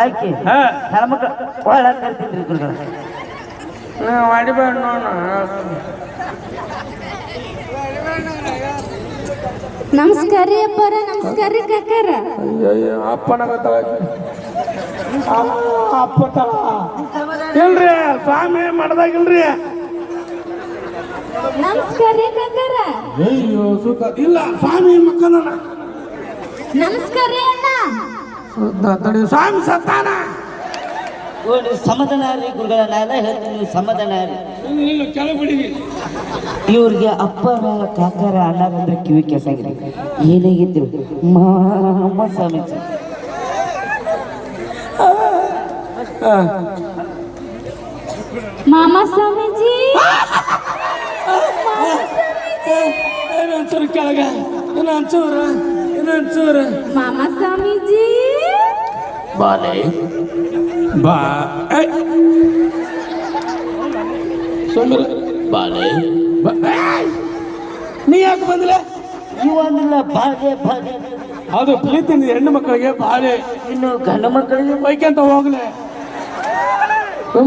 ಹಾಕಿ. ಹಾ. ಹೆಣ್ಮಕ್ಳು ಒಳ ಕರ್ತಿದ್ರಿ ಗುರುಗಳ. ಮಾಡಿಬೇಡ ನೋಡ ನಮಸ್ಕಾರ ರೀ ಅಪ್ಪರ ನಮಸ್ಕಾರ ರೀ ಕಾಕಾರ. ಅಯ್ಯಯ್ಯ ಅಪ್ಪನಾಗ ಅಪ್ಪ ತಳ ಇಲ್ರಿ ಸ್ವಾಮಿ ಮಾಡ್ದಾಗಿಲ್ರಿ ನಮಸ್ಕಾರ ರೀ ಕಾಕಾರ. ಅಯ್ಯೋ ಸುತ್ತ ಇಲ್ಲ ಸ್ವಾಮಿ ಮಕ್ಕಳ ನಮಸ್ಕಾರ ರೀ ಅಣ್ಣ. ತಡಿ ಸ್ವಾಮಿ ಸತ್ತಾನ ಸಮಾಧಾನ ರೀ ಗುರುಗಳ ನಾನೆಲ್ಲ ಹೇಳ್ತೀನಿ ನೀವು ಸಮಾಧಾನ ರೀ ಇವ್ರಿಗೆ ಅಪ್ಪರ ಕಾಕರ ಅಣ್ಣ ಬಂದ್ರೆ ಕಿವಿ ಕೆಸಾಗಿದೆ ಏನಾಗಿದ್ರು ಮಾಮ ಸ್ವಾಮೀಜಿ. ಮಾಮ ಸ್ವಾಮೀಜಿ. ಇನ್ನೊಂಚೂರು ಕೆಳಗ ಇನ್ನೊಂಚೂರು ಇನ್ನೊಂಚೂರು ಮಾಮ ಸ್ವಾಮೀಜಿ. ಬಾಲೆ. ಬಾ. ಸುಮ್ಮನೆ ಬಾಲೆ! ನೀ ಯಾಕೆ ಬಂದಿಲ್ಲ ನೀವು ಅಂದಿಲ್ಲ ಬಾಧೆ ಬಾಧೆ ಅದು ಪ್ರೀತಿನಿ ಹೆಣ್ಣು ಮಕ್ಕಳಿಗೆ ಬಾಳೆ. ಇನ್ನು ಗಂಡು ಮಕ್ಕಳಿಗೆ ಬೈಕಂತ ಹೋಗ್ಲೆ.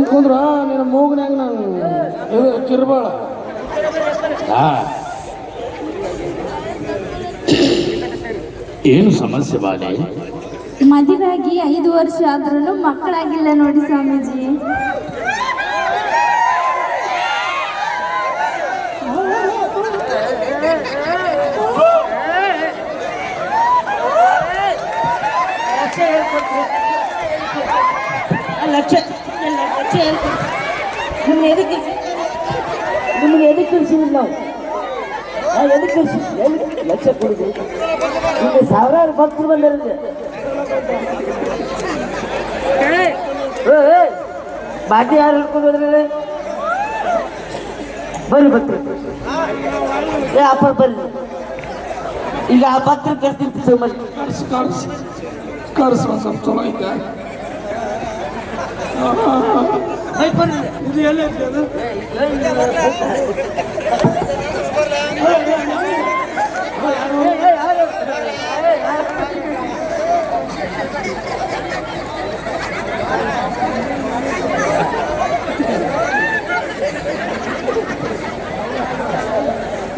ಕುಂದ್ರ ನಿನ್ನ ಮೂಗ್ನಾಗ ನಾನು ಇದು ಕಿರ್ಬಾಳ. ಏನು ಸಮಸ್ಯೆ ಬಾಲೆ? ಮದುವೆಯಾಗಿ ಐದು ವರ್ಷ ಆದ್ರೂ ಮಕ್ಕಳಾಗಿಲ್ಲ ನೋಡಿ ಸ್ವಾಮೀಜಿ. ನಿಮ್ಗೆ ಎದಕ್ಕೆ? ನಿಮ್ಗೆ ಎದಕ್ಕೆ ಕಳಿಸಿದ್ವಿ? ಲಕ್ಷ ಕೊಡುದು ನಿಮಗೆ ಸಾವಿರಾರು ಭಕ್ತರು ಬಂದಿರುತ್ತೆ ಬಾಟಿ ಯಾರು ಹಿಡ್ಕೊಂಡು ಹೋದ್ರಿ ಬರ್ರಿ ಭಕ್ತರು ಏ ಅಪ್ಪ ಬರ್ರಿ ಈಗ ಆ ಭಕ್ತರು ಕರ್ತೀನಿ ಸುಮ್ಮನೆ ಕರ್ಸ್ ಕರ್ಸ್ ಒಂದ್ ಸ್ವಲ್ಪ ಚಲೋ ಐತೆ ಇದು ಎಲ್ಲಿ ಐತೆ ಅದು ಬಾಬಾಡ ಚಲೋ ನೀನ ಯಮನವನ ಮಗ ನೀನ ಶಿಷ್ಯ ನೀ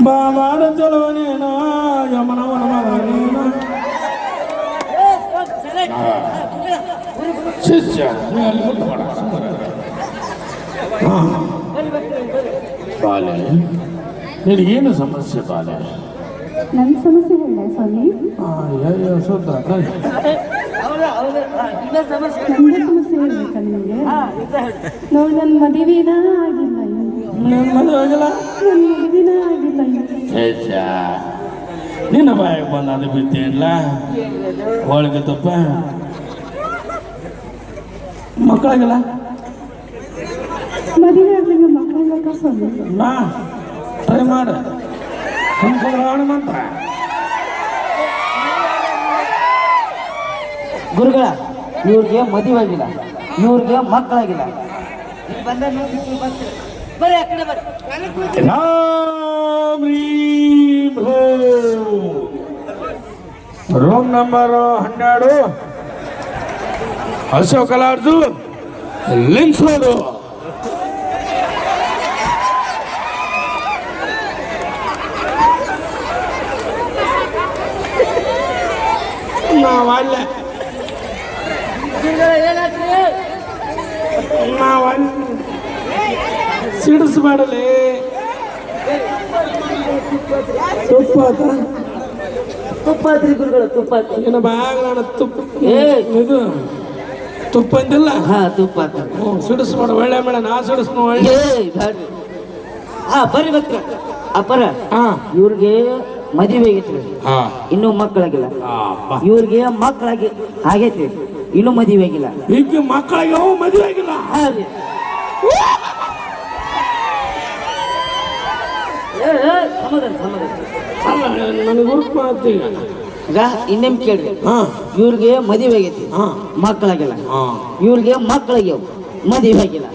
ಅಲ್ಲಿ ಮುಟ್ಬೇಡ, ಸುಮ್ಮನೆ ಇರು. ಹಾ. ಬಾಲೆ ನಿನಗೇನು ಸಮಸ್ಯೆ ಬಾಲೆ ನನ್ನ ಸಮಸ್ಯೆ ಇಲ್ಲ ಸ್ವಾಮಿ ಆ, ಅಯ್ಯೋ ತಡಿ. ನನಗೆ ಸಮಸ್ಯೆ ಹೇಳ್ಬೇಕಾ ನಿಮಗೆ ನೋಡಿ ನನ್ನ ಮದುವೆನ ಆಗಿಲ್ಲ ಮದುವೆ ಆಗಿಲ್ಲ ನನ್ನ ಬಾಯಿಗೆ ಬಂದ ಅದು ಬಿತ್ತೇನಿಲ್ಲ ಹೋಳಿಗೆ ತಪ್ಪ? ಮಕ್ಕಳಾಗಿಲ್ಲ? ಮದುವೆ ನಾ? ಟ್ರೈ ಮಾಡು. ಗುರುಗಳ, ಇವ್ರಿಗೆ ಮದುವೆ ಆಗಿಲ್ಲ. ಇವ್ರಿಗೆ ಮಕ್ಕಳಾಗಿಲ್ಲ. ಬರ್ರಿ ಆ ಕಡೆ ಬರ್ರಿ ರಾಮ್ ರೀಂ ಹೋಂ. ರೂಮ್ ನಂಬರ್ ಹನ್ನೆರಡು ಅಶೋಕ್ ಲಾಡ್ಜು ಲಿಂಕ್ಸ್ ರೋಡು ನಾವಲ್ಲ ನಾವಲ್ಲ ಸಿಡಿಸ್ಬೇಡಲೇ ತುಪ್ಪ? ತುಪ್ಪ ಗುರುಗಳು ತುಪ್ಪ. ನಿನ್ನ ಬ್ಯಾಗ್ ನಾನು ತುಪ್ಪ. ಏ. ಇದು ತುಪ್ಪ ಅಂದಿಲ್ಲ? ಹಾ ತುಪ್ಪ. ಹ್ಞೂ ಸಿಡಿಸ್ಬೇಡ ಒಳ್ಳೆ ಮೇಡ ನಾ ಸಿಡಿಸ್ನು ಒಳ್ಳೆ. ಹಾ ಬರ್ರಿ ಭಕ್ತರ ಅಪ್ಪರ ಹಾ. ಇವ್ರಿಗೆ ಮದುವೆ ಆಗೈತ್ರಿ ಹಾ. ಇನ್ನೂ ಮಕ್ಕಳಾಗಿಲ್ಲ. ಇವ್ರಿಗೆ ಮಕ್ಕಳಾಗಿ ಆಗೈತ್ರಿ ಇನ್ನೂ ಮದುವೆ ಆಗಿಲ್ಲ. ಈಗ ಮಕ್ಕಳಾಗಿ ಅವು ಮದುವೆ ಆಗಿಲ್ಲ ಹಾ ರೀ. ಏ, ಏ, ಸಮಾಧಾನ ಸಮಾಧಾನ ಅಲ್ಲ ನನಗೆ ಈಗ ಕೇಳ್ರಿ? ಹಾ. ಇವ್ರಿಗೆ ಮದುವೆ ಆಗೈತಿ. ಹಾ. ಮಕ್ಕಳಾಗಿಲ್ಲ. ಹಾ. ಇವ್ರಿಗೆ ಮಕ್ಕಳಾಗ್ಯಾವ. ಮದುವೆ ಆಗಿಲ್ಲ.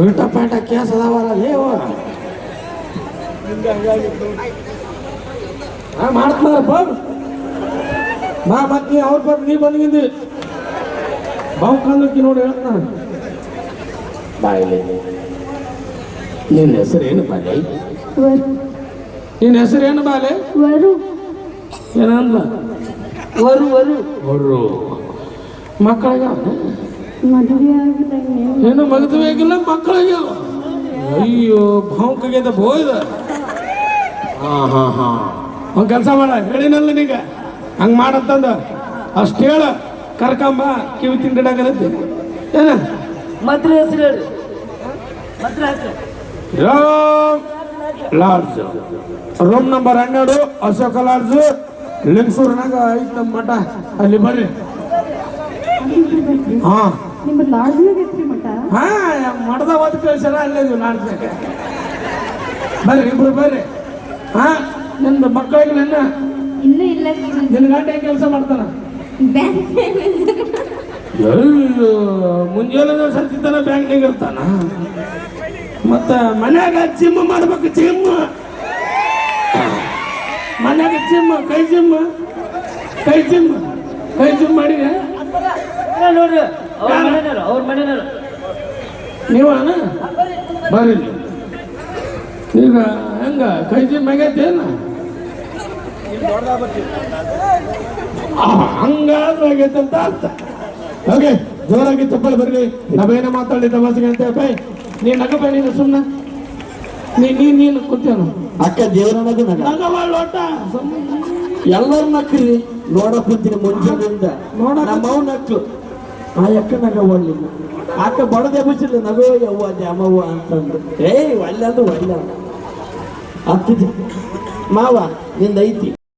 ಉಲ್ಟಾ ಪಾಟ ಕೇಸ್ ಅದಾವಲ್ಲ ಮಾಡ್ತಾರಪ್ಪ ಬಾ. ಮತ್ತೆ ಅವ್ರ ಬರ್ರಿ ನೀ ಬಂದಿದ್ದಿ ಬಾವು ಕಾಲಕ್ಕೆ ನೋಡಿ ಹೇಳ್ತಾನೆ. ಬಾಯಿಲಿ ನಿನ್ನ ಹೆಸರೇನು ಏನು ಬಾಲೆ ನಿನ್ನ ಹೆಸರೇನು ಏನು ಬಾಲೆ? ವರು. ಏನಂದ್ಲ ವರು ವರು. ಮಕ್ಕಳಿಗೆ ಮದುವೆ ಆಗಿಲ್ಲ ಏನು ಅಯ್ಯೋ ಭಾವುಕಗೆ ಬೋಯ್ದ ಹಾ ಹಾ ಹಾ. ಒಂದು ಕೆಲಸ ಮಾಡ ಹೇಳಿನಲ್ಲ ನೀಗ. ಹಂಗೆ ಮಾಡತ್ತಂದ ಅಷ್ಟು ಹೇಳ ಕರ್ಕಂಬ ಕಿವಿ ತಿಂಡಿಡಾಗತ್ತೆ ಏನ? ಮದ್ರೆ ಹೆಸರು ಹೇಳಿ. ಮದ್ರೆ ಹಾಕ್ರಿ ರಾಮ್ ಲಾಡ್ಜ್. ರೂಮ್ ನಂಬರ್ ಹನ್ನೆರಡು ಅಶೋಕ ಲಾಡ್ಜ್. ಲಿಂಗಸೂರ್ನಾಗ ಐತ್ ನಮ್ಮ ಮಠ. ಅಲ್ಲಿ ಬರ್ರಿ. ಹಾ. ಹಾ ಮಠದ ಒಂದು ಕಳ್ಸ್ಯಾರ ಅಲ್ಲೇ ಇದೀವಿ ಲಾಡ್ಜ್ನಾಗ ಬರ್ರಿ ಇಬ್ರು ಬರ್ರಿ. ಹಾ ನಿಮ್ದು ಮಕ್ಕಳಿಗೆ ನನ್ನ. ನಿನ್ನ ಗಂಟೆ ಕೆಲಸ ಮಾಡ್ತಾನ? ಮುಂಜಾನೆ ಸತ್ತಿದ್ದಾನ ಬ್ಯಾಂಕ್ನಾಗ ಇರ್ತಾನ. ಮತ್ತ ಮನ್ಯಾಗ ಜಿಮ್ ಮಾಡ್ಬೇಕು, ಜಿಮ್. ಮನ್ಯಾಗ ಜಿಮ್, ಕೈ ಜಿಮ್. ಕೈ ಜಿಮ್ ಕೈ ಜಿಮ್ ಮಾಡಿ. ನೀವ ಅವ್ರ ಬರ್ರಿ. ಈಗ ಹೆಂಗ, ಕೈ ಜಿಮ್ ಆಗೈತೇನ ಹಂಗಾದ್ರೂ ಆಗೈತೆ ಅಂತ ಅರ್ಥ. ಓಕೆ ಜೋರಾಗಿ ಚಪ್ಪಲ್ ಬರಲಿ. ನಾವೇನ ಮಾತಾಡಿ ತಮಾಷೆಗೆ ಅಂತ ಬೈ ನೀ ನಗಬ ನೀನು ಸುಮ್ಮನೆ ನೀ ನೀ ನೀನು ಕೂತೇನು ಅಕ್ಕ ದೇವರನ್ನದು ನಗ ನಗಬಾಳ್ ಒಟ್ಟ. ಎಲ್ಲರೂ ನಕ್ರಿ ನೋಡ ಕುಂತೀನಿ ಮುಂಜಾನೆಯಿಂದ. ನೋಡ ನಮ್ಮವ್ ನಕ್ಲು ಆ ಅಕ್ಕ ನಗ ಒಳ್ಳಿಲ್ಲ ಅಕ್ಕ ಬಡದೆ ಬಿಸಿಲ್ಲ ನಗೋ ಯವ್ವ ದ್ಯಾಮವ್ವ ಅಂತಂದು. ಏಯ್ ಒಳ್ಳೆ ಅದು ಒಳ್ಳೆ ಹತ್ತಿದ ಮಾವ ನಿಂದ ಐತಿ.